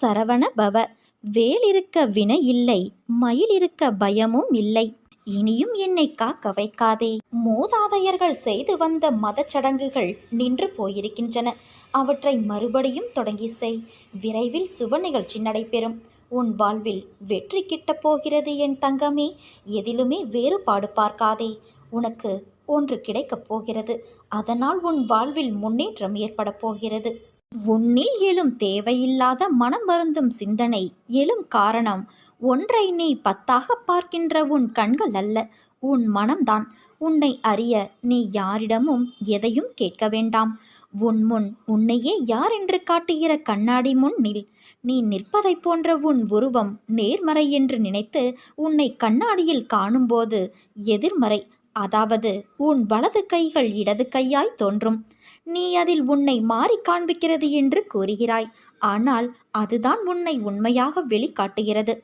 சரவண பவ. வேலிருக்க வினை இல்லை மயில் இருக்க பயமும் இல்லை. இனியும் என்னை காக்க வைக்காதே. மூதாதையர்கள் செய்து வந்த மதச் சடங்குகள் நின்று போயிருக்கின்றன. அவற்றை மறுபடியும் தொடங்கி செய். விரைவில் சுப நிகழ்ச்சி நடைபெறும். உன் வாழ்வில் வெற்றி கிட்டப் போகிறது என் தங்கமே. எதிலுமே வேறுபாடு பார்க்காதே. உனக்கு ஒன்று கிடைக்கப் போகிறது. அதனால் உன் வாழ்வில் முன்னேற்றம் ஏற்படப் போகிறது. உன்னில் எழும் தேவையில்லாத மனம் வருந்தும் சிந்தனை எழும் காரணம். ஒன்றை நீ பத்தாக பார்க்கின்ற உன் கண்கள் அல்ல உன் மனம்தான். உன்னை அறிய நீ யாரிடமும் எதையும் கேட்க வேண்டாம். உன் முன் உன்னையே யார் என்று காட்டுகிற கண்ணாடி முன் நில் நீ நிற்பதைப் போன்ற உன் உருவம் நேர்மறை என்று நினைத்து உன்னை கண்ணாடியில் காணும்போது எதிர்மறை அதாவது உன் வலது கைகள் இடது கையாய் தோன்றும். நீ அதில் உன்னை மாறி காண்பிக்கிறது என்று கூறுகிறாய். ஆனால் அதுதான் உன்னை உண்மையாக வெளிக்காட்டுகிறது.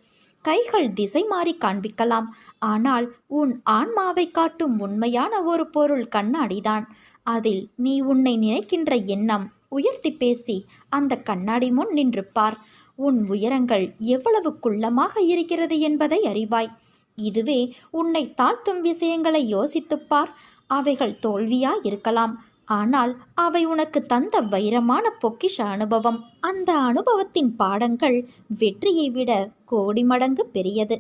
கைகள் திசை மாறி காண்பிக்கலாம். ஆனால் உன் ஆன்மாவை காட்டும் உண்மையான ஒரு பொருள் கண்ணாடிதான். அதில் நீ உன்னை நினைக்கின்ற எண்ணம் உயர்த்தி பேசி அந்த கண்ணாடி முன் நின்று பார் உன் உயரங்கள் எவ்வளவு குள்ளமாக இருக்கிறது என்பதை அறிவாய். இதுவே உன்னை தாழ்த்தும் விஷயங்களை யோசித்துப்பார். அவைகள் தோல்வியா இருக்கலாம் ஆனால் அவை உனக்கு தந்த வைரமான பொக்கிஷ அனுபவம். அந்த அனுபவத்தின் பாடங்கள் வெற்றியை விட கோடி மடங்கு பெரியது.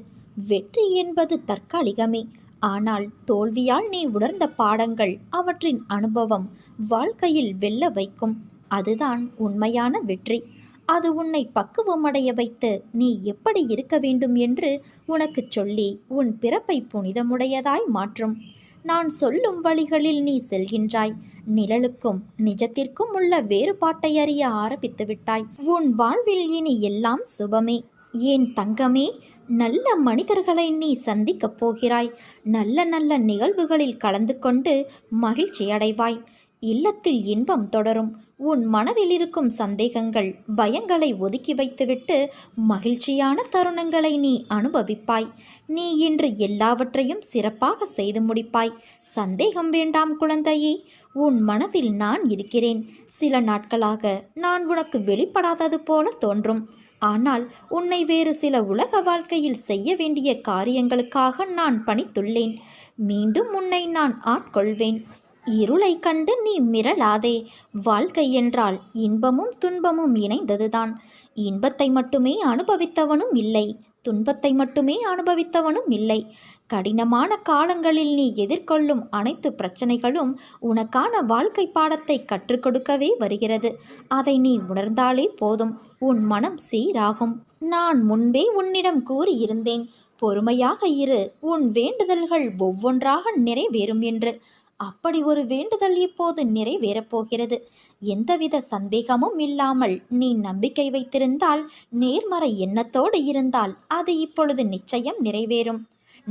வெற்றி என்பது தற்காலிகமே. ஆனால் தோல்வியால் நீ உணர்ந்த பாடங்கள் அவற்றின் அனுபவம் வாழ்க்கையில் வெல்ல வைக்கும். அதுதான் உண்மையான வெற்றி. அது உன்னை பக்குவமடைய வைத்து நீ எப்படி இருக்க வேண்டும் என்று உனக்குச் சொல்லி உன் பிறப்பை புனிதமுடையதாய் மாற்றும். நான் சொல்லும் வழிகளில் நீ செல்கின்றாய். நிழலுக்கும் நிஜத்திற்கும் உள்ள வேறுபாட்டை அறிய ஆரம்பித்து விட்டாய். உன் வாழ்வில் இனி எல்லாம் சுபமே. ஏன் தங்கமே? நல்ல மனிதர்களை நீ சந்திக்கப் போகிறாய். நல்ல நல்ல நிகழ்வுகளில் கலந்து கொண்டு மகிழ்ச்சி அடைவாய் இல்லத்தில் இன்பம் தொடரும். உன் மனதில் இருக்கும் சந்தேகங்கள் பயங்களை ஒதுக்கி வைத்துவிட்டு மகிழ்ச்சியான தருணங்களை நீ அனுபவிப்பாய். நீ இன்று எல்லாவற்றையும் சிறப்பாக செய்து முடிப்பாய். சந்தேகம் வேண்டாம் குழந்தையே உன் மனதில் நான் இருக்கிறேன். சில நாட்களாக நான் உனக்கு வெளிப்படாதது போல தோன்றும். ஆனால் உன்னை வேறு சில உலக வாழ்க்கையில் செய்ய வேண்டிய காரியங்களுக்காக நான் பணித்துள்ளேன். மீண்டும் உன்னை நான் ஆட்கொள்வேன். இருளை கண்டு நீ மிரளாதே. வாழ்க்கை என்றால் இன்பமும் துன்பமும் இணைந்ததுதான். இன்பத்தை மட்டுமே அனுபவித்தவனும் இல்லை. துன்பத்தை மட்டுமே அனுபவித்தவனும் இல்லை. கடினமான காலங்களில் நீ எதிர்கொள்ளும் அனைத்து பிரச்சனைகளும் உனக்கான வாழ்க்கை பாடத்தை கற்றுக் கொடுக்கவே வருகிறது. அதை நீ உணர்ந்தாலே போதும். உன் மனம் சீராகும். நான் முன்பே உன்னிடம் கூறியிருந்தேன். பொறுமையாக இரு. உன் வேண்டுதல்கள் ஒவ்வொன்றாக நிறைவேறும் என்று. அப்படி ஒரு வேண்டுதல் இப்போது நிறைவேறப்போகிறது. எந்தவித சந்தேகமும் இல்லாமல் நீ நம்பிக்கை வைத்திருந்தால் நேர்மறை எண்ணத்தோடு இருந்தால் அது இப்பொழுது நிச்சயம் நிறைவேறும்.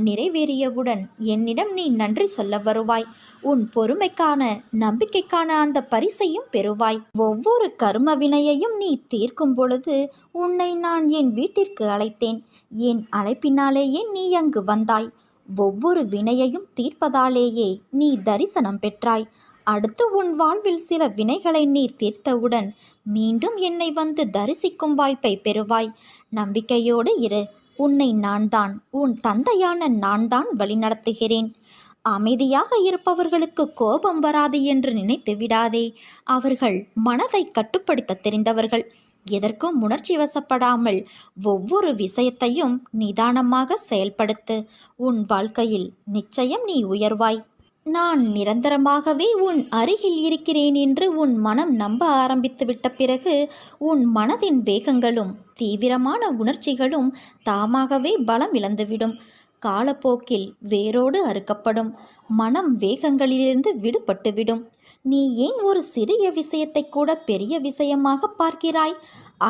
நிறைவேறியவுடன் என்னிடம் நீ நன்றி சொல்ல வருவாய். உன் பொறுமைக்கான நம்பிக்கைக்கான அந்த பரிசையும் பெறுவாய். ஒவ்வொரு கர்ம வினையையும் நீ தீர்க்கும் பொழுது உன்னை நான் என் வீட்டிற்கு அழைத்தேன். என் அழைப்பினாலேயே நீ அங்கு வந்தாய். ஒவ்வொரு வினையையும் தீர்ப்பதாலேயே நீ தரிசனம் பெற்றாய். அடுத்து உன் வாழ்வில் சில வினைகளை நீ தீர்த்தவுடன் மீண்டும் என்னை வந்து தரிசிக்கும் வாய்ப்பை பெறுவாய். நம்பிக்கையோடு இரு. உன்னை நான் தான் உன் தந்தையான நான் தான் வழிநடத்துகிறேன். அமைதியாக இருப்பவர்களுக்கு கோபம் வராது என்று நினைத்து விடாதே. அவர்கள் மனதை கட்டுப்படுத்த தெரிந்தவர்கள். எதற்கும் உணர்ச்சி வசப்படாமல் ஒவ்வொரு விஷயத்தையும் நிதானமாக செயல்படுத்து. உன் வாழ்க்கையில் நிச்சயம் நீ உயர்வாய். நான் நிரந்தரமாகவே உன் அருகில் இருக்கிறேன் என்று உன் மனம் நம்ப ஆரம்பித்து விட்ட பிறகு உன் மனதின் வேகங்களும் தீவிரமான உணர்ச்சிகளும் தாமாகவே பலம் இழந்துவிடும். காலப்போக்கில் வேரோடு அறுக்கப்படும். மனம் வேகங்களிலிருந்து விடுபட்டுவிடும். நீ ஏன் ஒரு சிறிய விஷயத்தை கூட பெரிய விஷயமாக பார்க்கிறாய்?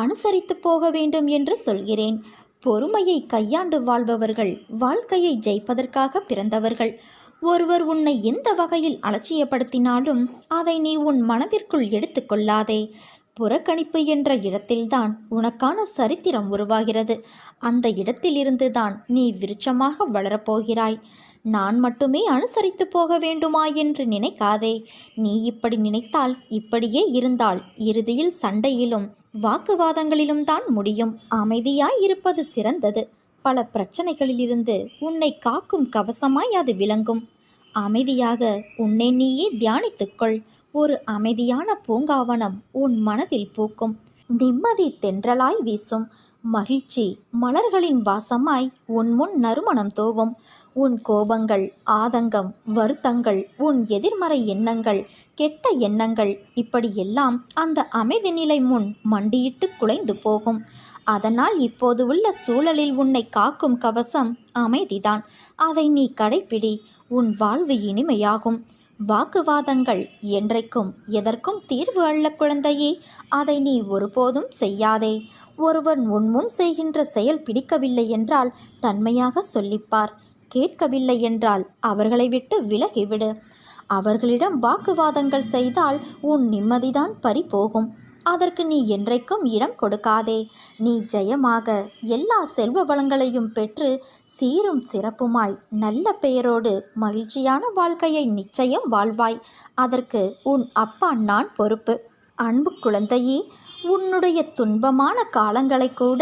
அனுசரித்து போக வேண்டும் என்று சொல்கிறேன். பொறுமையை கையாண்டு வாழ்பவர்கள் வாழ்க்கையை ஜெயிப்பதற்காக பிறந்தவர்கள். ஒருவர் உன்னை எந்த வகையில் அலட்சியப்படுத்தினாலும் அதை நீ உன் மனதிற்குள் எடுத்துக்கொள்ளாதே புறக்கணிப்பு என்ற இடத்தில்தான் உனக்கான சரித்திரம் உருவாகிறது. அந்த இடத்திலிருந்துதான் நீ விருட்சமாக வளரப்போகிறாய் நான் மட்டுமே அனுசரித்து போக வேண்டுமா என்று நினைக்காதே. நீ இப்படி நினைத்தால் இப்படியே இருந்தால் இறுதியில் சண்டையிலும் வாக்குவாதங்களிலும் தான் முடியும். அமைதியாய் இருப்பது சிறந்தது. பல பிரச்சனைகளிலிருந்து உன்னை காக்கும் கவசமாய் அது விளங்கும். அமைதியாக உன்னை நீயே தியானித்துக்கொள். ஒரு அமைதியான பூங்காவனம் உன் மனதில் பூக்கும். நிம்மதி தென்றலாய் வீசும். மகிழ்ச்சி மலர்களின் வாசமாய் உன் முன் நறுமணம் தோவும். உன் கோபங்கள் ஆதங்கம் வருத்தங்கள் உன் எதிர்மறை எண்ணங்கள் கெட்ட எண்ணங்கள் இப்படியெல்லாம் அந்த அமைதி நிலை முன் மண்டியிட்டு குலைந்து போகும். அதனால் இப்போது உள்ள சூழலில் உன்னை காக்கும் கவசம் அமைதிதான். அதை நீ கடைப்பிடி உன் வாழ்வு இனிமையாகும். வாக்குவாதங்கள் என்றைக்கும் எதற்கும் தீர்வு அல்ல குழந்தையே அதை நீ ஒருபோதும் செய்யாதே. ஒருவன் உன்முன் செய்கின்ற செயல் பிடிக்கவில்லை என்றால் தன்மையாக சொல்லிப்பார். கேட்கவில்லை என்றால் அவர்களை விட்டு விலகிவிடு அவர்களிடம் வாக்குவாதங்கள் செய்தால் உன் நிம்மதிதான் பறிபோகும். அதற்கு நீ என்றைக்கும் இடம் கொடுக்காதே. நீ ஜெயமாக எல்லா செல்வ வளங்களையும் பெற்று சீரும் சிறப்புமாய் நல்ல பெயரோடு மகிழ்ச்சியான வாழ்க்கையை நிச்சயம் வாழ்வாய். அதற்கு உன் அப்பா நான் பொறுப்பு. அன்பு குழந்தையே உன்னுடைய துன்பமான காலங்களை கூட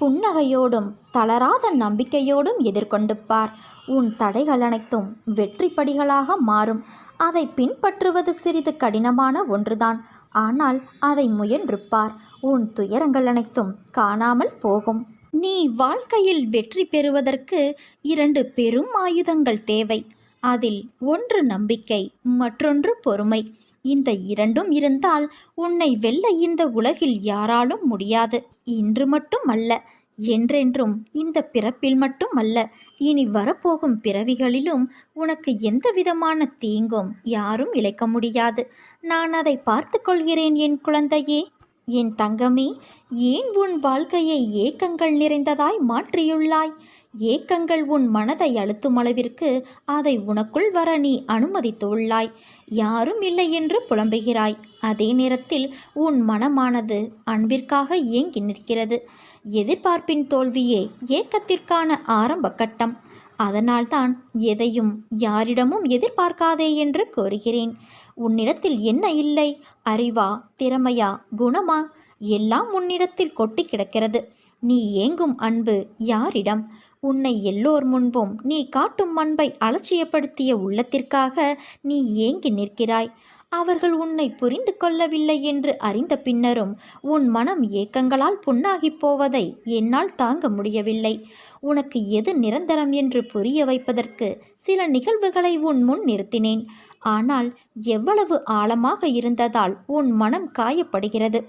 புன்னகையோடும் தளராத நம்பிக்கையோடும் எதிர்கொண்டு பார் உன் தடைகள் அனைத்தும் வெற்றி படிகளாக மாறும். அதை பின்பற்றுவது சிறிது கடினமான ஒன்றுதான். ஆனால் அதை முயன்று பார் உன் துயரங்கள் அனைத்தும் காணாமல் போகும். நீ வாழ்க்கையில் வெற்றி பெறுவதற்கு இரண்டு பெரும் ஆயுதங்கள் தேவை. அதில் ஒன்று நம்பிக்கை மற்றொன்று பொறுமை. இந்த இரண்டும் இருந்தால் உன்னை வெல்ல இந்த உலகில் யாராலும் முடியாது. இன்று மட்டும் அல்ல என்றென்றும் இந்த பிறப்பில் மட்டும் அல்ல இனி வரப்போகும் பிறவிகளிலும் உனக்கு எந்த விதமான தீங்கும் யாரும் இழைக்க முடியாது. நான் அதை பார்த்து கொள்கிறேன் என் குழந்தையே. என் தங்கமே ஏன் உன் வாழ்க்கையை ஏக்கங்கள் நிறைந்ததாய் மாற்றியுள்ளாய்? ஏக்கங்கள் உன் மனதை அழுத்தும் அளவிற்கு அதை உனக்குள் வர நீ அனுமதித்துள்ளாய் யாரும் இல்லை என்று புலம்புகிறாய். அதே நேரத்தில் உன் மனமானது அன்பிற்காக ஏங்கி நிற்கிறது. எதிர்பார்ப்பின் தோல்வியே ஏக்கத்திற்கான ஆரம்ப கட்டம். அதனால்தான் எதையும் யாரிடமும் எதிர்பார்க்காதே என்று கூறுகிறேன். உன்னிடத்தில் என்ன இல்லை? அறிவா? திறமையா? குணமா? எல்லாம் உன்னிடத்தில் கொட்டி கிடக்கிறது. நீ ஏங்கும் அன்பு யாரிடம்? உன்னை எல்லோர் முன்பும் நீ காட்டும் அன்பை அலட்சியப்படுத்திய உள்ளத்திற்காக நீ ஏங்கி நிற்கிறாய். அவர்கள் உன்னை புரிந்து கொள்ளவில்லை என்று அறிந்த பின்னரும் உன் மனம் ஏக்கங்களால் புண்ணாகிப் போவதை என்னால் தாங்க முடியவில்லை. உனக்கு எது நிரந்தரம் என்று புரிய வைப்பதற்கு சில நிகழ்வுகளை உன் முன் நிறுத்தினேன். ஆனால் எவ்வளவு ஆழமாக இருந்ததால் உன் மனம் காயப்படுகிறது.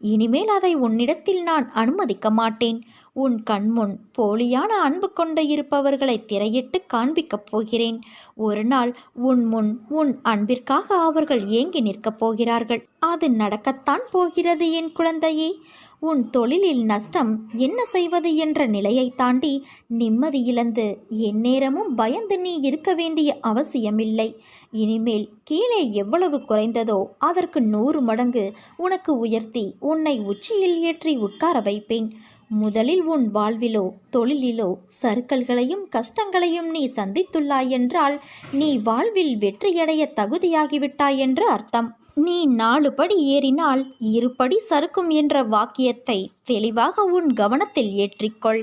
இனிமேல் அதை உன்னிடத்தில் நான் அனுமதிக்க மாட்டேன். உன் கண்முன் போலியான அன்பு கொண்ட இருப்பவர்களை திரையிட்டு காண்பிக்கப் போகிறேன். ஒரு நாள் உன் முன் உன் அன்பிற்காக அவர்கள் ஏங்கி நிற்கப் போகிறார்கள். அது நடக்கத்தான் போகிறது என் குழந்தையே. உன் தொழிலில் நஷ்டம் என்ன செய்வது என்ற நிலையை தாண்டி நிம்மதி இழந்து எந்நேரமும் பயந்து நீ இருக்க வேண்டிய அவசியமில்லை. இனிமேல் கீழே எவ்வளவு குறைந்ததோ அதற்கு நூறு மடங்கு உனக்கு உயர்த்தி உன்னை உச்சியில் ஏற்றி உட்கார வைப்பேன். முதலில் உன் வாழ்விலோ தொழிலிலோ சறுக்கல்களையும் கஷ்டங்களையும் நீ சந்தித்துள்ளாய் என்றால் நீ வாழ்வில் வெற்றியடைய தகுதியாகிவிட்டாய் என்று அர்த்தம். நீ நாலு படி ஏறினால் இருபடி சறுக்கும் என்ற வாக்கியத்தை தெளிவாக உன் கவனத்தில் ஏற்றிக்கொள்.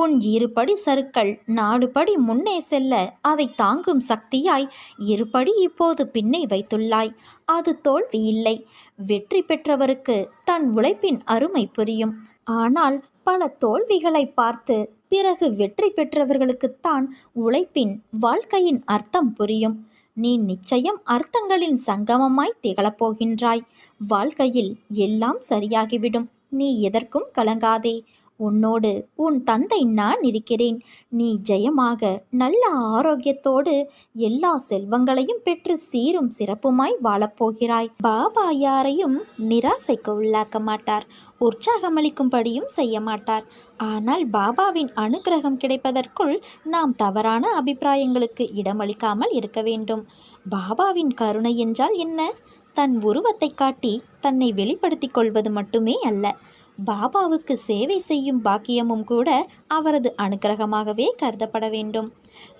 உன் இருபடி சறுக்கல் நாலு படி முன்னே செல்ல அதை தாங்கும் சக்தியாய் இருபடி இப்போது பின்னே வைத்துள்ளாய். அது தோல்வி இல்லை. வெற்றி பெற்றவருக்கு தன் உழைப்பின் அருமை புரியும். ஆனால் பல தோல்விகளை பார்த்து பிறகு வெற்றி பெற்றவர்களுக்குத்தான் உழைப்பின் வாழ்க்கையின் அர்த்தம் புரியும். நீ நிச்சயம் அர்த்தங்களின் சங்கமமாய் திகழப் போகின்றாய் வாழ்க்கையில் எல்லாம் சரியாகிவிடும். நீ எதற்கும் கலங்காதே. உன்னோடு உன் தந்தை நான் இருக்கிறேன். நீ ஜெயமாக நல்ல ஆரோக்கியத்தோடு எல்லா செல்வங்களையும் பெற்று சீரும் சிறப்புமாய் வாழப்போகிறாய். பாபா யாரையும் நிராசைக்கு உள்ளாக்க மாட்டார். உற்சாகமளிக்கும்படியும் செய்ய மாட்டார். ஆனால் பாபாவின் அனுகிரகம் கிடைப்பதற்குள் நாம் தவறான அபிப்பிராயங்களுக்கு இடமளிக்காமல் இருக்க வேண்டும். பாபாவின் கருணை என்றால் என்ன? தன் உருவத்தை காட்டி தன்னை வெளிப்படுத்திக் கொள்வது மட்டுமே அல்ல. பாபாவுக்கு சேவை செய்யும் பாக்கியமும் கூட அவரது அனுக்கிரகமாகவே கருதப்பட வேண்டும்.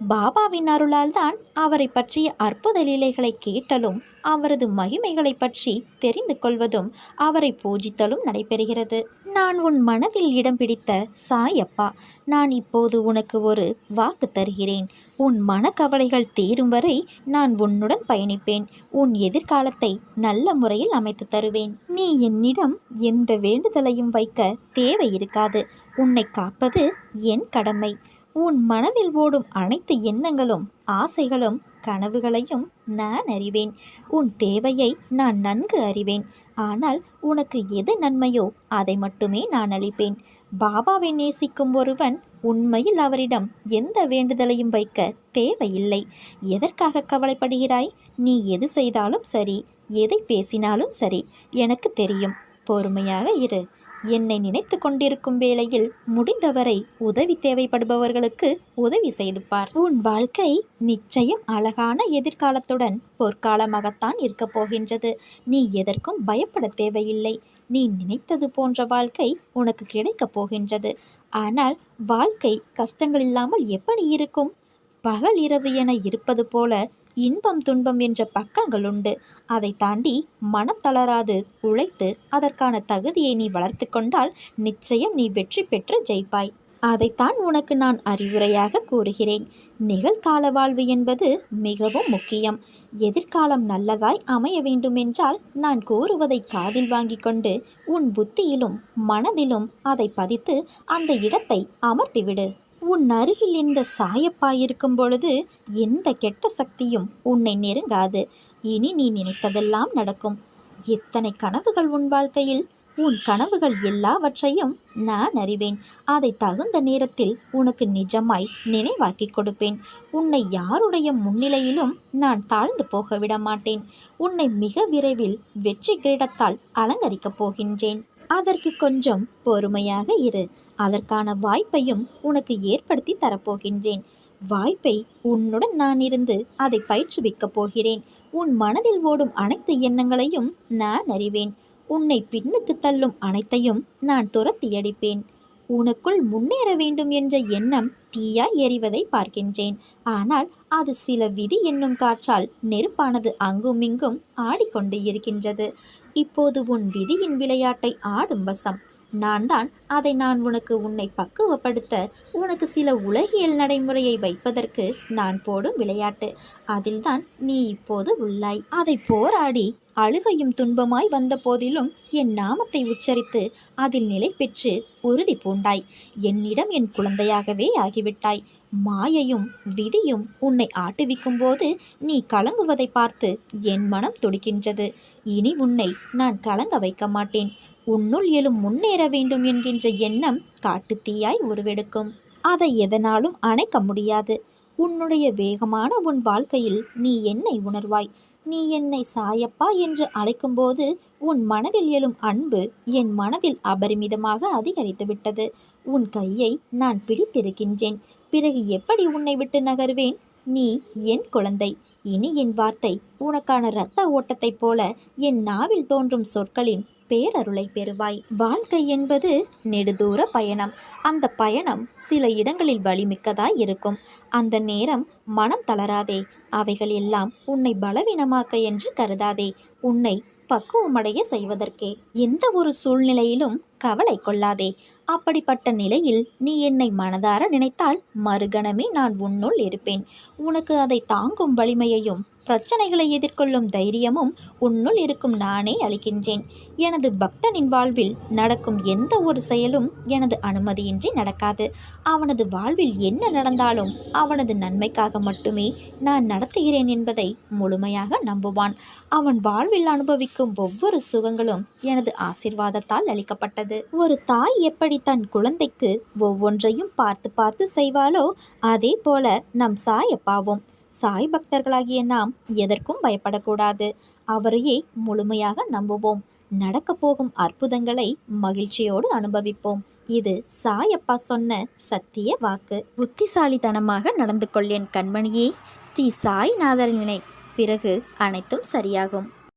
பாபாவின் அருளால் தான் அவரை பற்றிய அற்புத லீலைகளை கேட்டலும் அவரது மகிமைகளை பற்றி தெரிந்து கொள்வதும் அவரை பூஜித்தலும் நடைபெறுகிறது. நான் உன் மனதில் இடம் பிடித்த சாயப்பா நான் இப்போது உனக்கு ஒரு வாக்கு தருகிறேன். உன் மனக்கவலைகள் தீரும் வரை நான் உன்னுடன் பயணிப்பேன். உன் எதிர்காலத்தை நல்ல முறையில் அமைத்து தருவேன். நீ என்னிடம் எந்த வேண்டுதலையும் வைக்க தேவை இருக்காது. உன்னை காப்பது என் கடமை. உன் மனதில் ஓடும் அனைத்து எண்ணங்களும் ஆசைகளும் கனவுகளையும் நான் அறிவேன். உன் தேவையை நான் நன்கு அறிவேன். ஆனால் உனக்கு எது நன்மையோ அதை மட்டுமே நான் அளிப்பேன். பாபாவை நேசிக்கும் ஒருவன் உண்மையில் அவரிடம் எந்த வேண்டுதலையும் வைக்க தேவையில்லை. எதற்காக கவலைப்படுகிறாய்? நீ எது செய்தாலும் சரி எதை பேசினாலும் சரி எனக்கு தெரியும். பொறுமையாக இரு. என்னை நினைத்து கொண்டிருக்கும் வேளையில் முடிந்தவரை உதவி தேவைப்படுபவர்களுக்கு உதவி செய்து பார். உன் வாழ்க்கை நிச்சயம் அழகான எதிர்காலத்துடன் பொற்காலமாகத்தான் இருக்கப் போகின்றது. நீ எதற்கும் பயப்பட தேவையில்லை. நீ நினைத்தது போன்ற வாழ்க்கை உனக்கு கிடைக்கப் போகின்றது. ஆனால் வாழ்க்கை கஷ்டங்கள் இல்லாமல் எப்படி இருக்கும்? பகல் இரவு என இருப்பது போல இன்பம் துன்பம் என்ற பக்கங்கள் உண்டு. அதை தாண்டி மனம் தளராது உழைத்து அதற்கான தகுதியை நீ வளர்த்து கொண்டால் நிச்சயம் நீ வெற்றி பெற்று ஜெயிப்பாய். அதைத்தான் உனக்கு நான் அறிவுரையாக கூறுகிறேன். நிகழ்கால வாழ்வு என்பது மிகவும் முக்கியம். எதிர்காலம் நல்லதாய் அமைய வேண்டுமென்றால் நான் கூறுவதை காதில் வாங்கி கொண்டு உன் புத்தியிலும் மனதிலும் அதை பதித்து அந்த இடத்தை அமர்த்திவிடு. உன் அருகில் இந்த சாயப்பா இருக்கும் பொழுது எந்த கெட்ட சக்தியும் உன்னை நெருங்காது. இனி நீ நினைத்ததெல்லாம் நடக்கும். எத்தனை கனவுகள் உன் வாழ்க்கையில்? உன் கனவுகள் எல்லாவற்றையும் நான் அறிவேன். அதை தகுந்த நேரத்தில் உனக்கு நிஜமாய் நினைவாக்கி கொடுப்பேன். உன்னை யாருடைய முன்னிலையிலும் நான் தாழ்ந்து போக விட மாட்டேன். உன்னை மிக விரைவில் வெற்றி கிரீடத்தால் அலங்கரிக்கப் போகின்றேன். அதற்கு கொஞ்சம் பொறுமையாக இரு. அதற்கான வாய்ப்பையும் உனக்கு ஏற்படுத்தி தரப்போகின்றேன். வாய்ப்பை உன்னுடன் நான் இருந்து அதை பயிற்றுவிக்கப் போகிறேன். உன் மனதில் ஓடும் அனைத்து எண்ணங்களையும் நான் அறிவேன். உன்னை பின்னுக்கு தள்ளும் அனைத்தையும் நான் துரத்தி அடிப்பேன். உனக்குள் முன்னேற வேண்டும் என்ற எண்ணம் தீயாய் எறிவதை பார்க்கின்றேன். ஆனால் அது சில விதி என்னும் காற்றால் நெருப்பானது அங்கும் இங்கும் ஆடிக்கொண்டு இருக்கின்றது. இப்போது உன் விதியின் விளையாட்டை ஆடும் வசம். நான் தான் அதை நான் உனக்கு உன்னை பக்குவப்படுத்த உனக்கு சில உலகியல் நடைமுறையை வைப்பதற்கு நான் போடும் விளையாட்டு. அதில்தான் நீ இப்போது உள்ளாய். அதை போராடி அழுகையும் துன்பமாய் வந்த போதிலும் என் நாமத்தை உச்சரித்து அதில் நிலை பெற்று உறுதி பூண்டாய். என்னிடம் என் குழந்தையாகவே ஆகிவிட்டாய். மாயையும் விதியும் உன்னை ஆட்டுவிக்கும் போது நீ கலங்குவதை பார்த்து என் மனம் துடிக்கின்றது. இனி உன்னை நான் கலங்க வைக்க மாட்டேன். உன்னுள் எழும் முன்னேற வேண்டும் என்கின்ற எண்ணம் காட்டுத்தீயாய் உருவெடுக்கும். அதை எதனாலும் அணைக்க முடியாது. உன்னுடைய வேகமான உன் வாழ்க்கையில் நீ என்னை உணர்வாய். நீ என்னை சாயப்பா என்று அழைக்கும்போது உன் மனதில் எழும் அன்பு என் மனதில் அபரிமிதமாக அதிகரித்து விட்டது. உன் கையை நான் பிடித்திருக்கின்றேன். பிறகு எப்படி உன்னை விட்டு நகருவேன்? நீ என் குழந்தை. இனி என் வார்த்தை உனக்கான இரத்த ஓட்டத்தைப் போல என் நாவில் தோன்றும் சொற்களின் பேரருளை பெறுவாய். வாழ்க்கை என்பது நெடுதூர பயணம். அந்த பயணம் சில இடங்களில் வலிமிக்கதாய் இருக்கும். அந்த நேரம் மனம் தளராதே. அவைகள் எல்லாம் உன்னை பலவீனமாக்க என்று கருதாதே. உன்னை பக்குவமடைய செய்வதற்கே. எந்த ஒரு சூழ்நிலையிலும் கவலை கொள்ளாதே. அப்படிப்பட்ட நிலையில் நீ என்னை மனதார நினைத்தால் மறுகணமே நான் உன்னுள் இருப்பேன். உனக்கு அதை தாங்கும் வலிமையையும் பிரச்சனைகளை எதிர்கொள்ளும் தைரியமும் உன்னுள் இருக்கும் நானே அளிக்கின்றேன். எனது பக்தனின் வாழ்வில் நடக்கும் எந்த ஒரு செயலும் எனது அனுமதியின்றி நடக்காது. அவனது வாழ்வில் என்ன நடந்தாலும் அவனது நன்மைக்காக மட்டுமே நான் நடத்துகிறேன் என்பதை முழுமையாக நம்புவான். அவன் வாழ்வில் அனுபவிக்கும் ஒவ்வொரு சுகங்களும் எனது ஆசிர்வாதத்தால் அளிக்கப்பட்டது. ஒரு தாய் எப்படி தன் குழந்தைக்கு ஒவ்வொன்றையும் பார்த்து பார்த்து செய்வாளோ அதே போல நம் சாயப்பாவும். சாய் பக்தர்களாகிய நாம் எதற்கும் பயப்படக்கூடாது. அவரையே முழுமையாக நம்புவோம். நடக்கப் போகும் அற்புதங்களை மகிழ்ச்சியோடு அனுபவிப்போம். இது சாயப்பா சொன்ன சத்திய வாக்கு. புத்திசாலித்தனமாக நடந்து கொள்ளேன் கண்மணியே. ஸ்ரீ சாய்நாதர் நினை பிறகு அனைத்தும் சரியாகும்.